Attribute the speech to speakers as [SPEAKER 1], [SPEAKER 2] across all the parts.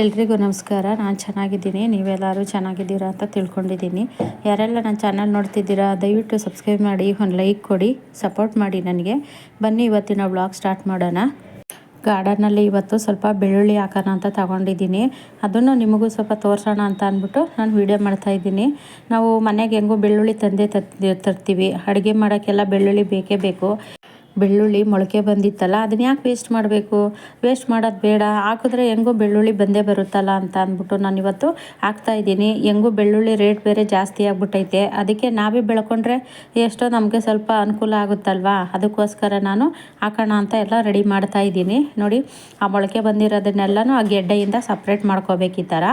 [SPEAKER 1] ಎಲ್ರಿಗೂ ನಮಸ್ಕಾರ. ನಾನು ಚೆನ್ನಾಗಿದ್ದೀನಿ. ನೀವೆಲ್ಲರೂ ಚೆನ್ನಾಗಿದ್ದೀರಾ ಅಂತ ತಿಳ್ಕೊಂಡಿದ್ದೀನಿ. ಯಾರೆಲ್ಲ ನನ್ನ ಚಾನಲ್ ನೋಡ್ತಿದ್ದೀರಾ, ದಯವಿಟ್ಟು ಸಬ್ಸ್ಕ್ರೈಬ್ ಮಾಡಿ, ಒಂದು ಲೈಕ್ ಕೊಡಿ, ಸಪೋರ್ಟ್ ಮಾಡಿ ನನಗೆ. ಬನ್ನಿ, ಇವತ್ತಿನ ವ್ಲಾಗ್ ಸ್ಟಾರ್ಟ್ ಮಾಡೋಣ. ಗಾರ್ಡನಲ್ಲಿ ಇವತ್ತು ಸ್ವಲ್ಪ ಬೆಳ್ಳುಳ್ಳಿ ಹಾಕೋಣ ಅಂತ ತಗೊಂಡಿದ್ದೀನಿ. ಅದನ್ನು ನಿಮಗೂ ಸ್ವಲ್ಪ ತೋರಿಸೋಣ ಅಂತ ಅಂದ್ಬಿಟ್ಟು ನಾನು ವೀಡಿಯೋ ಮಾಡ್ತಾಯಿದ್ದೀನಿ ನಾವು ಮನೆಗೆ ಹೆಂಗೋ ಬೆಳ್ಳುಳ್ಳಿ ತಂದೆ ತರ್ತೀವಿ. ಅಡುಗೆ ಮಾಡೋಕ್ಕೆಲ್ಲ ಬೆಳ್ಳುಳ್ಳಿ ಬೇಕೇ ಬೇಕು. ಬೆಳ್ಳುಳ್ಳಿ ಮೊಳಕೆ ಬಂದಿತ್ತಲ್ಲ ಅದನ್ನ ಯಾಕೆ ವೇಸ್ಟ್ ಮಾಡಬೇಕು? ವೇಸ್ಟ್ ಮಾಡೋದು ಬೇಡ. ಹಾಕಿದ್ರೆ ಹೆಂಗೂ ಬೆಳ್ಳುಳ್ಳಿ ಬಂದೇ ಬರುತ್ತಲ್ಲ ಅಂತ ಅಂದ್ಬಿಟ್ಟು ನಾನು ಇವತ್ತು ಹಾಕ್ತಾ ಇದ್ದೀನಿ. ಹೆಂಗೂ ಬೆಳ್ಳುಳ್ಳಿ ರೇಟ್ ಬೇರೆ ಜಾಸ್ತಿ ಆಗ್ಬಿಟ್ಟೈತೆ. ಅದಕ್ಕೆ ನಾವೇ ಬೆಳ್ಕೊಂಡ್ರೆ ಎಷ್ಟೋ ನಮಗೆ ಸ್ವಲ್ಪ ಅನುಕೂಲ ಆಗುತ್ತಲ್ವಾ? ಅದಕ್ಕೋಸ್ಕರ ನಾನು ಹಾಕೋಣ ಅಂತ ಎಲ್ಲ ರೆಡಿ ಮಾಡ್ತಾ ಇದ್ದೀನಿ. ನೋಡಿ, ಆ ಮೊಳಕೆ ಬಂದಿರೋದನ್ನೆಲ್ಲನೂ ಆ ಗೆಡ್ಡೆಯಿಂದ ಸಪ್ರೇಟ್ ಮಾಡ್ಕೋಬೇಕು ಈ ಥರ.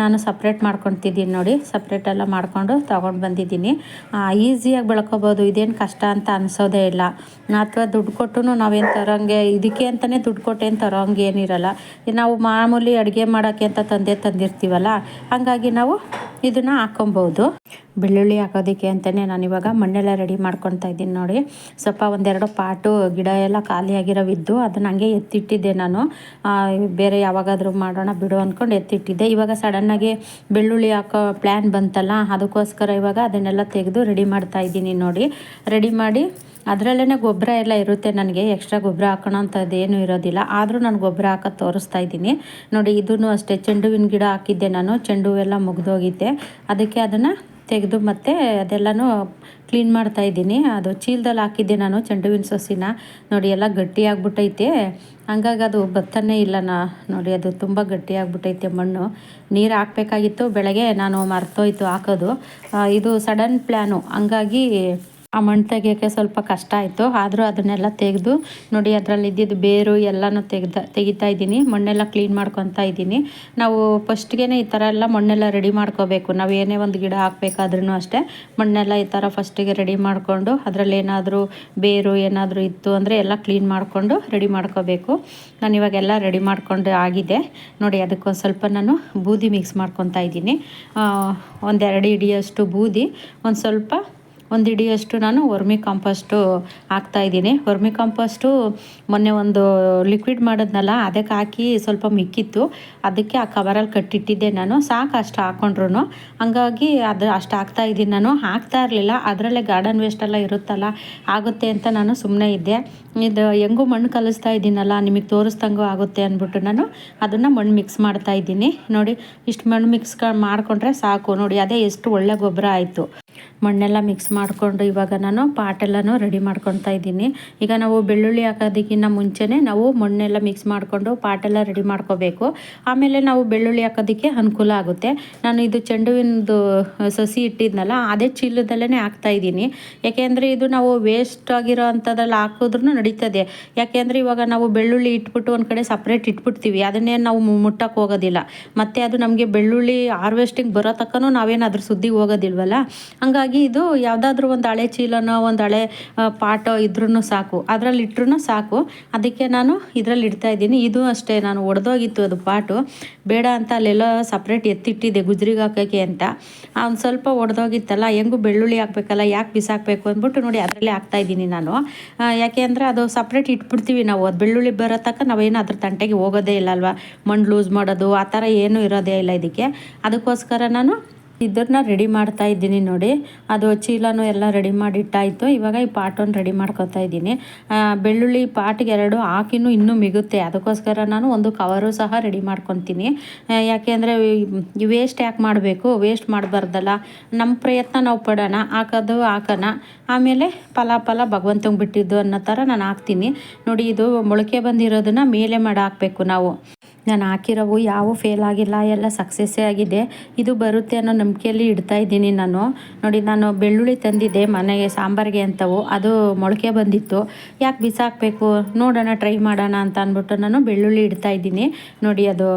[SPEAKER 1] ನಾನು ಸಪ್ರೇಟ್ ಮಾಡ್ಕೊತಿದ್ದೀನಿ ನೋಡಿ ಸಪ್ರೇಟ್ ಎಲ್ಲ ಮಾಡ್ಕೊಂಡು ತೊಗೊಂಡು ಬಂದಿದ್ದೀನಿ. ಈಸಿಯಾಗಿ ಬೆಳ್ಕೋಬೋದು. ಇದೇನು ಕಷ್ಟ ಅಂತ ಅನಿಸೋದೇ ಇಲ್ಲ. ಅಥವಾ ದುಡ್ಡು ಕೊಟ್ಟು ನಾವೇನು ತರೋಂಗೆ, ಇದಕ್ಕೆ ಅಂತಲೇ ದುಡ್ಡು ಕೊಟ್ಟೇನು ತರೋಂಗೆ ಏನಿರಲ್ಲ. ನಾವು ಮಾಮೂಲಿ ಅಡುಗೆ ಮಾಡೋಕ್ಕೆ ಅಂತ ತಂದೆ ತಂದಿರ್ತೀವಲ್ಲ, ಹಾಗಾಗಿ ನಾವು ಇದನ್ನು ಹಾಕೊಬೋದು. ಬೆಳ್ಳುಳ್ಳಿ ಹಾಕೋದಕ್ಕೆ ಅಂತಲೇ ಇವಾಗ ಮಣ್ಣೆಲ್ಲ ರೆಡಿ ಮಾಡ್ಕೊತಾ ಇದ್ದೀನಿ ನೋಡಿ. ಸ್ವಲ್ಪ ಒಂದೆರಡು ಪಾಟು ಗಿಡ ಎಲ್ಲ ಖಾಲಿಯಾಗಿರೋವಿದ್ದು ಅದನ್ನು ಹಂಗೆ ಎತ್ತಿಟ್ಟಿದ್ದೆ ನಾನು. ಬೇರೆ ಯಾವಾಗಾದರೂ ಮಾಡೋಣ ಬಿಡು ಅಂದ್ಕೊಂಡು ಎತ್ತಿಟ್ಟಿದ್ದೆ. ಇವಾಗ ಸಡನ್ನಾಗಿ ಬೆಳ್ಳುಳ್ಳಿ ಹಾಕೋ ಪ್ಲ್ಯಾನ್ ಬಂತಲ್ಲ, ಅದಕ್ಕೋಸ್ಕರ ಇವಾಗ ಅದನ್ನೆಲ್ಲ ತೆಗೆದು ರೆಡಿ ಮಾಡ್ತಾ ಇದ್ದೀನಿ ನೋಡಿ. ರೆಡಿ ಮಾಡಿ ಅದರಲ್ಲೇ ಗೊಬ್ಬರ ಎಲ್ಲ ಇರುತ್ತೆ. ನನಗೆ ಎಕ್ಸ್ಟ್ರಾ ಗೊಬ್ಬರ ಹಾಕೋಣ ಏನೂ ಇರೋದಿಲ್ಲ. ಆದರೂ ನಾನು ಗೊಬ್ಬರ ಹಾಕೋದು ತೋರಿಸ್ತಾ ಇದ್ದೀನಿ. ನೋಡಿ ಇದೂ ಅಷ್ಟೇ. ಚೆಂಡುವಿನ ಗಿಡ ಹಾಕಿದ್ದೆ ನಾನು. ಚೆಂಡು ಎಲ್ಲ ಮುಗ್ದೋಗಿದ್ದೆ. ಅದಕ್ಕೆ ಅದನ್ನು ತೆಗೆದು ಮತ್ತೆ ಅದೆಲ್ಲನೂ ಕ್ಲೀನ್ ಮಾಡ್ತಾ ಇದ್ದೀನಿ. ಅದು ಚೀಲದಲ್ಲಿ ಹಾಕಿದ್ದೆ ನಾನು ಚೆಂಡುವಿನ ಸೊಸಿನ. ನೋಡಿ, ಎಲ್ಲ ಗಟ್ಟಿಯಾಗ್ಬಿಟ್ಟೈತೆ. ಹಂಗಾಗಿ ಅದು ಬತ್ತನೇ ಇಲ್ಲ ನಾ. ನೋಡಿ, ಅದು ತುಂಬ ಗಟ್ಟಿಯಾಗ್ಬಿಟ್ಟೈತೆ ಮಣ್ಣು. ನೀರು ಹಾಕಬೇಕಾಗಿತ್ತು. ಬೆಳಗ್ಗೆ ನಾನು ಮರ್ತೋಯ್ತು ಹಾಕೋದು. ಇದು ಸಡನ್ ಪ್ಲ್ಯಾನು ಹಂಗಾಗಿ ಆ ಮಣ್ಣು ತೆಗಿಯೋಕ್ಕೆ ಸ್ವಲ್ಪ ಕಷ್ಟ ಆಯಿತು. ಆದರೂ ಅದನ್ನೆಲ್ಲ ತೆಗೆದು ನೋಡಿ ಅದರಲ್ಲಿ ಇದ್ದಿದ್ದು ಬೇರು ಎಲ್ಲನೂ ತೆಗ್ದ, ತೆಗಿತಾ ಇದ್ದೀನಿ. ಮಣ್ಣೆಲ್ಲ ಕ್ಲೀನ್ ಮಾಡ್ಕೊತಾ ಇದ್ದೀನಿ. ನಾವು ಫಸ್ಟ್ಗೆ ಈ ಥರ ಎಲ್ಲ ಮಣ್ಣೆಲ್ಲ ರೆಡಿ ಮಾಡ್ಕೋಬೇಕು. ನಾವು ಏನೇ ಒಂದು ಗಿಡ ಹಾಕ್ಬೇಕಾದ್ರೂ ಅಷ್ಟೇ ಮಣ್ಣೆಲ್ಲ ಈ ಥರ ಫಸ್ಟಿಗೆ ರೆಡಿ ಮಾಡಿಕೊಂಡು ಅದರಲ್ಲಿ ಏನಾದರೂ ಬೇರು ಏನಾದರೂ ಇತ್ತು ಅಂದರೆ ಎಲ್ಲ ಕ್ಲೀನ್ ಮಾಡಿಕೊಂಡು ರೆಡಿ ಮಾಡ್ಕೋಬೇಕು. ನಾನು ಇವಾಗೆಲ್ಲ ರೆಡಿ ಮಾಡಿಕೊಂಡು ಆಗಿದೆ. ನೋಡಿ ಅದಕ್ಕೊಂದು ಸ್ವಲ್ಪ ನಾನು ಬೂದಿ ಮಿಕ್ಸ್ ಮಾಡ್ಕೊತಾ ಇದ್ದೀನಿ. ಒಂದೆರಡು ಇಡಿಯಷ್ಟು ಬೂದಿ, ಒಂದು ಸ್ವಲ್ಪ ಒಂದು ಇಡಿಯಷ್ಟು ನಾನು ವರ್ಮಿ ಕಾಂಪೋಸ್ಟು ಹಾಕ್ತಾಯಿದ್ದೀನಿ ವರ್ಮಿ ಕಾಂಪೋಸ್ಟು ಮೊನ್ನೆ ಒಂದು ಲಿಕ್ವಿಡ್ ಮಾಡಿದ್ನಲ್ಲ, ಅದಕ್ಕೆ ಹಾಕಿ ಸ್ವಲ್ಪ ಮಿಕ್ಕಿತ್ತು. ಅದಕ್ಕೆ ಆ ಕವರಲ್ಲಿ ಕಟ್ಟಿಟ್ಟಿದ್ದೆ ನಾನು. ಸಾಕು ಅಷ್ಟು ಹಾಕ್ಕೊಂಡ್ರು ಹಂಗಾಗಿ ಅದು ಅಷ್ಟು ಹಾಕ್ತಾಯಿದ್ದೀನಿ ನಾನು. ಹಾಕ್ತಾ ಇರಲಿಲ್ಲ. ಅದರಲ್ಲೇ ಗಾರ್ಡನ್ ವೇಸ್ಟ್ ಎಲ್ಲ ಇರುತ್ತಲ್ಲ, ಆಗುತ್ತೆ ಅಂತ ನಾನು ಸುಮ್ಮನೆ ಇದ್ದೆ. ಇದು ಹೆಂಗೂ ಮಣ್ಣು ಕಲಿಸ್ತಾ ಇದ್ದೀನಲ್ಲ, ನಿಮಗೆ ತೋರಿಸ್ದಂಗೂ ಆಗುತ್ತೆ ಅಂದ್ಬಿಟ್ಟು ನಾನು ಅದನ್ನು ಮಣ್ಣು ಮಿಕ್ಸ್ ಮಾಡ್ತಾ ಇದ್ದೀನಿ. ನೋಡಿ, ಇಷ್ಟು ಮಣ್ಣು ಮಿಕ್ಸ್ ಮಾಡಿಕೊಂಡ್ರೆ ಸಾಕು. ನೋಡಿ, ಅದೇ ಎಷ್ಟು ಒಳ್ಳೆ ಗೊಬ್ಬರ ಆಯಿತು. ಮಣ್ಣೆಲ್ಲ ಮಿಕ್ಸ್ ಮಾಡಿಕೊಂಡು ಇವಾಗ ನಾನು ಪಾಟೆಲ್ಲನೂ ರೆಡಿ ಮಾಡ್ಕೊತಾ ಇದ್ದೀನಿ. ಈಗ ನಾವು ಬೆಳ್ಳುಳ್ಳಿ ಹಾಕೋದಕ್ಕಿಂತ ಮುಂಚೆನೇ ನಾವು ಮಣ್ಣೆಲ್ಲ ಮಿಕ್ಸ್ ಮಾಡಿಕೊಂಡು ಪಾಟೆಲ್ಲ ರೆಡಿ ಮಾಡ್ಕೋಬೇಕು. ಆಮೇಲೆ ನಾವು ಬೆಳ್ಳುಳ್ಳಿ ಹಾಕೋದಕ್ಕೆ ಅನುಕೂಲ ಆಗುತ್ತೆ. ನಾನು ಇದು ಚೆಂಡುವಿನದು ಸಸಿ ಇಟ್ಟಿದ್ನಲ್ಲ, ಅದೇ ಚೀಲದಲ್ಲೇ ಹಾಕ್ತಾ ಇದ್ದೀನಿ. ಯಾಕೆಂದರೆ ಇದು ನಾವು ವೇಸ್ಟ್ ಆಗಿರೋ ಅಂಥದ್ರಲ್ಲಿ ಹಾಕಿದ್ರೂ ನಡೀತದೆ ಯಾಕೆಂದರೆ ಇವಾಗ ನಾವು ಬೆಳ್ಳುಳ್ಳಿ ಇಟ್ಬಿಟ್ಟು ಒಂದು ಕಡೆ ಸಪ್ರೇಟ್ ಇಟ್ಬಿಡ್ತೀವಿ. ಅದನ್ನೇ ನಾವು ಮುಟ್ಟಕ್ಕೆ ಹೋಗೋದಿಲ್ಲ. ಮತ್ತು ಅದು ನಮಗೆ ಬೆಳ್ಳುಳ್ಳಿ ಹಾರ್ವೆಸ್ಟಿಂಗ್ ಬರೋ ತಕ್ಕನೂ ನಾವೇನು ಅದ್ರ ಸುದ್ದಿಗೆ ಹೋಗೋದಿಲ್ವಲ್ಲ? ಹಂಗಾಗಿ ಇದು ಯಾವುದಾದ್ರೂ ಒಂದು ಹಳೆ ಚೀಲನೋ, ಒಂದು ಹಳೆ ಪಾಟೋ ಇದ್ರೂ ಸಾಕು. ಅದರಲ್ಲಿ ಇಟ್ರೂ ಸಾಕು. ಅದಕ್ಕೆ ನಾನು ಇದರಲ್ಲಿ ಇಡ್ತಾ ಇದ್ದೀನಿ. ಇದು ಅಷ್ಟೇ, ನಾನು ಒಡೆದೋಗಿತ್ತು ಅದು ಪಾಟು. ಬೇಡ ಅಂತ ಅಲ್ಲೆಲ್ಲ ಸಪ್ರೇಟ್ ಎತ್ತಿಟ್ಟಿದ್ದೆ ಗುಜ್ರಿಗೆ ಹಾಕೋಕ್ಕೆ ಅಂತ. ಅವ್ನು ಸ್ವಲ್ಪ ಒಡೆದೋಗಿತ್ತಲ್ಲ, ಹೆಂಗೂ ಬೆಳ್ಳುಳ್ಳಿ ಹಾಕ್ಬೇಕಲ್ಲ, ಯಾಕೆ ಬಿಸಾಕಬೇಕು ಅಂದ್ಬಿಟ್ಟು ನೋಡಿ ಅದರಲ್ಲೇ ಹಾಕ್ತಾಯಿದ್ದೀನಿ ನಾನು. ಯಾಕೆ ಅಂದರೆ ಅದು ಸಪ್ರೇಟ್ ಇಟ್ಬಿಡ್ತೀವಿ ನಾವು. ಅದು ಬೆಳ್ಳುಳ್ಳಿ ಬರೋ ತನಕ ನಾವೇನು ಅದ್ರ ತಂಟೆಗೆ ಹೋಗೋದೇ ಇಲ್ಲ ಅಲ್ವಾ ಮಣ್ಣು ಲೂಸ್ ಮಾಡೋದು, ಆ ಥರ ಏನೂ ಇರೋದೇ ಇಲ್ಲ ಇದಕ್ಕೆ. ಅದಕ್ಕೋಸ್ಕರ ನಾನು ಇದನ್ನ ರೆಡಿ ಮಾಡ್ತಾ ಇದ್ದೀನಿ ನೋಡಿ. ಅದು ಚೀಲನೂ ಎಲ್ಲ ರೆಡಿ ಮಾಡಿಟ್ಟಾಯಿತು. ಇವಾಗ ಈ ಪಾಟನ್ನು ರೆಡಿ ಮಾಡ್ಕೊತಾ ಇದ್ದೀನಿ. ಬೆಳ್ಳುಳ್ಳಿ ಪಾಟ್ಗೆ ಎರಡು ಹಾಕಿನೂ ಇನ್ನೂ ಮಿಗುತ್ತೆ. ಅದಕ್ಕೋಸ್ಕರ ನಾನು ಒಂದು ಕವರು ಸಹ ರೆಡಿ ಮಾಡ್ಕೊತೀನಿ. ಯಾಕೆ ಅಂದರೆ ವೇಸ್ಟ್ ಯಾಕೆ ಮಾಡಬೇಕು? ವೇಸ್ಟ್ ಮಾಡಬಾರ್ದಲ್ಲ. ನಮ್ಮ ಪ್ರಯತ್ನ ನಾವು ಪಡೋಣ. ಹಾಕೋದು ಹಾಕೋಣ. ಆಮೇಲೆ ಫಲ ಫಲ ಭಗವಂತಂಗೆ ಬಿಟ್ಟಿದ್ದು ಅನ್ನೋ ಥರ ನಾನು ಹಾಕ್ತೀನಿ. ನೋಡಿ ಇದು ಮೊಳಕೆ ಬಂದಿರೋದನ್ನು ಮೇಲೆ ಮಾಡಿ ಹಾಕಬೇಕು ನಾವು. ನಾನು ಹಾಕಿರೋವು ಯಾವ ಫೇಲ್ ಆಗಿಲ್ಲ, ಎಲ್ಲ ಸಕ್ಸಸ್ಸೇ ಆಗಿದೆ. ಇದು ಬರುತ್ತೆ ಅನ್ನೋ ನಂಬಿಕೆಯಲ್ಲಿ ಇಡ್ತಾ ಇದ್ದೀನಿ ನಾನು. ನೋಡಿ, ನಾನು ಬೆಳ್ಳುಳ್ಳಿ ತಂದಿದ್ದೆ ಮನೆಗೆ, ಸಾಂಬಾರಿಗೆ ಅಂತವು. ಅದು ಮೊಳಕೆ ಬಂದಿತ್ತು. ಯಾಕೆ ಬಿಸಾಕಬೇಕು? ನೋಡೋಣ ಟ್ರೈ ಮಾಡೋಣ ಅಂತ ಅಂದ್ಬಿಟ್ಟು ನಾನು ಬೆಳ್ಳುಳ್ಳಿ ಇಡ್ತಾ ಇದ್ದೀನಿ. ನೋಡಿ, ಅದು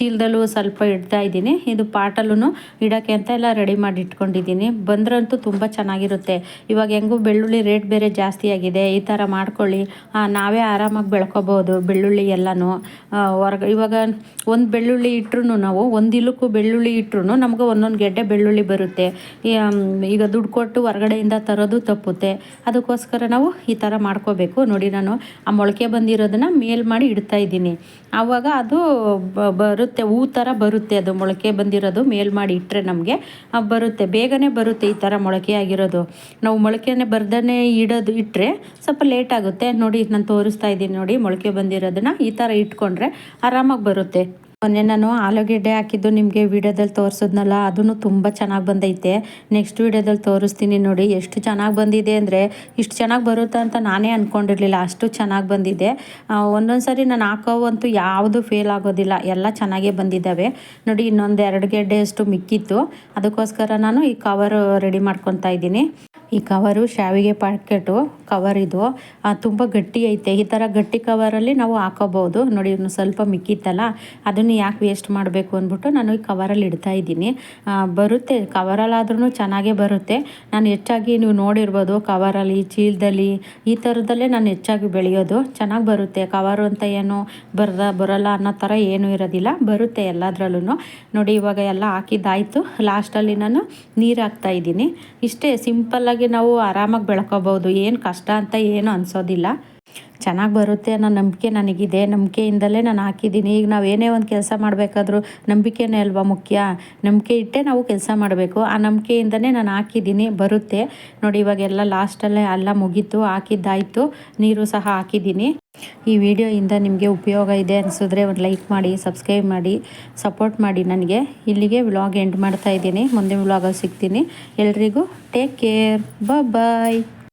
[SPEAKER 1] ಚೀಲದಲ್ಲೂ ಸ್ವಲ್ಪ ಇಡ್ತಾ ಇದ್ದೀನಿ. ಇದು ಪಾಟಲ್ಲೂ ಇಡೋಕ್ಕೆ ಅಂತ ಎಲ್ಲ ರೆಡಿ ಮಾಡಿ ಇಟ್ಕೊಂಡಿದ್ದೀನಿ ಬಂದ್ರಂತೂ ತುಂಬ ಚೆನ್ನಾಗಿರುತ್ತೆ. ಇವಾಗ ಹೆಂಗೂ ಬೆಳ್ಳುಳ್ಳಿ ರೇಟ್ ಬೇರೆ ಜಾಸ್ತಿ ಆಗಿದೆ. ಈ ಥರ ಮಾಡ್ಕೊಳ್ಳಿ. ನಾವೇ ಆರಾಮಾಗಿ ಬೆಳ್ಕೊಬೋದು ಬೆಳ್ಳುಳ್ಳಿ ಎಲ್ಲನೂ. ಹೊರಗೆ ಇವಾಗ ಒಂದು ಬೆಳ್ಳುಳ್ಳಿ ಇಟ್ರೂ ನಾವು, ಒಂದು ಬೆಳ್ಳುಳ್ಳಿ ಇಟ್ರೂ ನಮಗೆ ಒಂದೊಂದು ಗೆಡ್ಡೆ ಬೆಳ್ಳುಳ್ಳಿ ಬರುತ್ತೆ. ಈಗ ದುಡ್ಡು ಕೊಟ್ಟು ಹೊರಗಡೆಯಿಂದ ತರೋದು ತಪ್ಪುತ್ತೆ. ಅದಕ್ಕೋಸ್ಕರ ನಾವು ಈ ಥರ ಮಾಡ್ಕೋಬೇಕು. ನೋಡಿ ನಾನು ಆ ಮೊಳಕೆ ಬಂದಿರೋದನ್ನು ಮೇಲ್ ಮಾಡಿ ಇಡ್ತಾ ಇದ್ದೀನಿ. ಆವಾಗ ಅದು ಬರುತ್ತೆ ಬರುತ್ತೆ ಹೂ ಥರ ಬರುತ್ತೆ. ಅದು ಮೊಳಕೆ ಬಂದಿರೋದು, ಮೇಲ್ ಮಾಡಿ ಇಟ್ಟರೆ ನಮಗೆ ಬರುತ್ತೆ. ಬೇಗನೆ ಬರುತ್ತೆ ಈ ಥರ ಮೊಳಕೆ ಆಗಿರೋದು. ನಾವು ಮೊಳಕೆನೆ ಬರ್ದೇ ಇಡೋದು ಇಟ್ಟರೆ ಸ್ವಲ್ಪ ಲೇಟ್ ಆಗುತ್ತೆ. ನೋಡಿ, ನಾನು ತೋರಿಸ್ತಾ ಇದ್ದೀನಿ ನೋಡಿ, ಮೊಳಕೆ ಬಂದಿರೋದನ್ನ ಈ ಥರ ಇಟ್ಕೊಂಡ್ರೆ ಆರಾಮಾಗಿ ಬರುತ್ತೆ. ಮೊನ್ನೆ ನಾನು ಆಲೂಗೆಡ್ಡೆ ಹಾಕಿದ್ದು ನಿಮಗೆ ವಿಡಿಯೋದಲ್ಲಿ ತೋರಿಸಿದ್ನಲ್ಲ ಅದೂ ತುಂಬ ಚೆನ್ನಾಗಿ ಬಂದೈತೆ. ನೆಕ್ಸ್ಟ್ ವಿಡಿಯೋದಲ್ಲಿ ತೋರಿಸ್ತೀನಿ ನೋಡಿ, ಎಷ್ಟು ಚೆನ್ನಾಗಿ ಬಂದಿದೆ ಅಂದರೆ ಇಷ್ಟು ಚೆನ್ನಾಗಿ ಬರುತ್ತೆ ಅಂತ ನಾನೇ ಅಂದ್ಕೊಂಡಿರಲಿಲ್ಲ ಅಷ್ಟು ಚೆನ್ನಾಗಿ ಬಂದಿದೆ. ಒಂದೊಂದು ಸಾರಿ ನಾನು ಹಾಕೋವಂತೂ ಯಾವುದು ಫೇಲ್ ಆಗೋದಿಲ್ಲ, ಎಲ್ಲ ಚೆನ್ನಾಗೇ ಬಂದಿದ್ದಾವೆ. ನೋಡಿ ಇನ್ನೊಂದು ಎರಡು ಗೆಡ್ಡೆಯಷ್ಟು ಮಿಕ್ಕಿತ್ತು. ಅದಕ್ಕೋಸ್ಕರ ನಾನು ಈ ಕವರು ರೆಡಿ ಮಾಡ್ಕೊತಾ ಇದ್ದೀನಿ. ಈ ಕವರು ಶಾವಿಗೆ ಪ್ಯಾಕೆಟು ಕವರ್ ಇದು. ತುಂಬ ಗಟ್ಟಿ ಐತೆ. ಈ ಥರ ಗಟ್ಟಿ ಕವರಲ್ಲಿ ನಾವು ಹಾಕೋಬೋದು ನೋಡಿ, ಇನ್ನು ಸ್ವಲ್ಪ ಮಿಕ್ಕಿತ್ತಲ್ಲ, ಅದನ್ನು ಯಾಕೆ ವೇಸ್ಟ್ ಮಾಡಬೇಕು ಅಂದ್ಬಿಟ್ಟು ನಾನು ಈ ಕವರಲ್ಲಿ ಇಡ್ತಾ ಇದ್ದೀನಿ. ಬರುತ್ತೆ. ಕವರಲ್ಲಾದ್ರೂ ಚೆನ್ನಾಗೇ ಬರುತ್ತೆ. ನಾನು ಹೆಚ್ಚಾಗಿ ನೀವು ನೋಡಿರ್ಬೋದು ಕವರಲ್ಲಿ ಚೀಲದಲ್ಲಿ, ಈ ಥರದಲ್ಲೇ ನಾನು ಹೆಚ್ಚಾಗಿ ಬೆಳೆಯೋದು. ಚೆನ್ನಾಗಿ ಬರುತ್ತೆ. ಕವರು ಅಂತ ಏನು ಬರದ, ಬರೋಲ್ಲ ಅನ್ನೋ ಥರ ಏನೂ ಇರೋದಿಲ್ಲ. ಬರುತ್ತೆ ಎಲ್ಲದರಲ್ಲೂ ನೋಡಿ, ಇವಾಗ ಎಲ್ಲ ಹಾಕಿದ್ದಾಯಿತು. ಲಾಸ್ಟಲ್ಲಿ ನಾನು ನೀರು ಹಾಕ್ತಾ ಇದ್ದೀನಿ. ಇಷ್ಟೇ ಸಿಂಪಲ್ಲಾಗಿ ನಾವು ಆರಾಮಾಗಿ ಬೆಳ್ಕೊಬೋದು. ಏನು ಕಷ್ಟ ಅಂತ ಏನು ಅನಿಸೋದಿಲ್ಲ. ಚೆನ್ನಾಗಿ ಬರುತ್ತೆ ಅನ್ನೋ ನಂಬಿಕೆ ನನಗಿದೆ. ನಂಬಿಕೆಯಿಂದಲೇ ನಾನು ಹಾಕಿದ್ದೀನಿ. ಈಗ ನಾವು ಏನೇ ಒಂದು ಕೆಲಸ ಮಾಡಬೇಕಾದ್ರೂ ನಂಬಿಕೆನೇ ಅಲ್ವಾ ಮುಖ್ಯ? ನಂಬಿಕೆ ಇಟ್ಟೇ ನಾವು ಕೆಲಸ ಮಾಡಬೇಕು. ಆ ನಂಬಿಕೆಯಿಂದನೇ ನಾನು ಹಾಕಿದ್ದೀನಿ. ಬರುತ್ತೆ. ನೋಡಿ, ಇವಾಗೆಲ್ಲ ಲಾಸ್ಟಲ್ಲೇ ಎಲ್ಲ ಮುಗೀತು. ಹಾಕಿದ್ದಾಯಿತು. ನೀರು ಸಹ ಹಾಕಿದ್ದೀನಿ. ಈ ವಿಡಿಯೋಯಿಂದ ನಿಮಗೆ ಉಪಯೋಗ ಇದೆ ಅನಿಸಿದ್ರೆ ಒಂದು ಲೈಕ್ ಮಾಡಿ, ಸಬ್ಸ್ಕ್ರೈಬ್ ಮಾಡಿ, ಸಪೋರ್ಟ್ ಮಾಡಿ ನನಗೆ. ಇಲ್ಲಿಗೆ ವ್ಲಾಗ್ ಎಂಡ್ ಮಾಡ್ತಾ ಇದ್ದೀನಿ. ಮುಂದಿನ ವ್ಲಾಗಲ್ಲಿ ಸಿಗ್ತೀನಿ. ಎಲ್ರಿಗೂ ಟೇಕ್ ಕೇರ್. ಬಾಯ್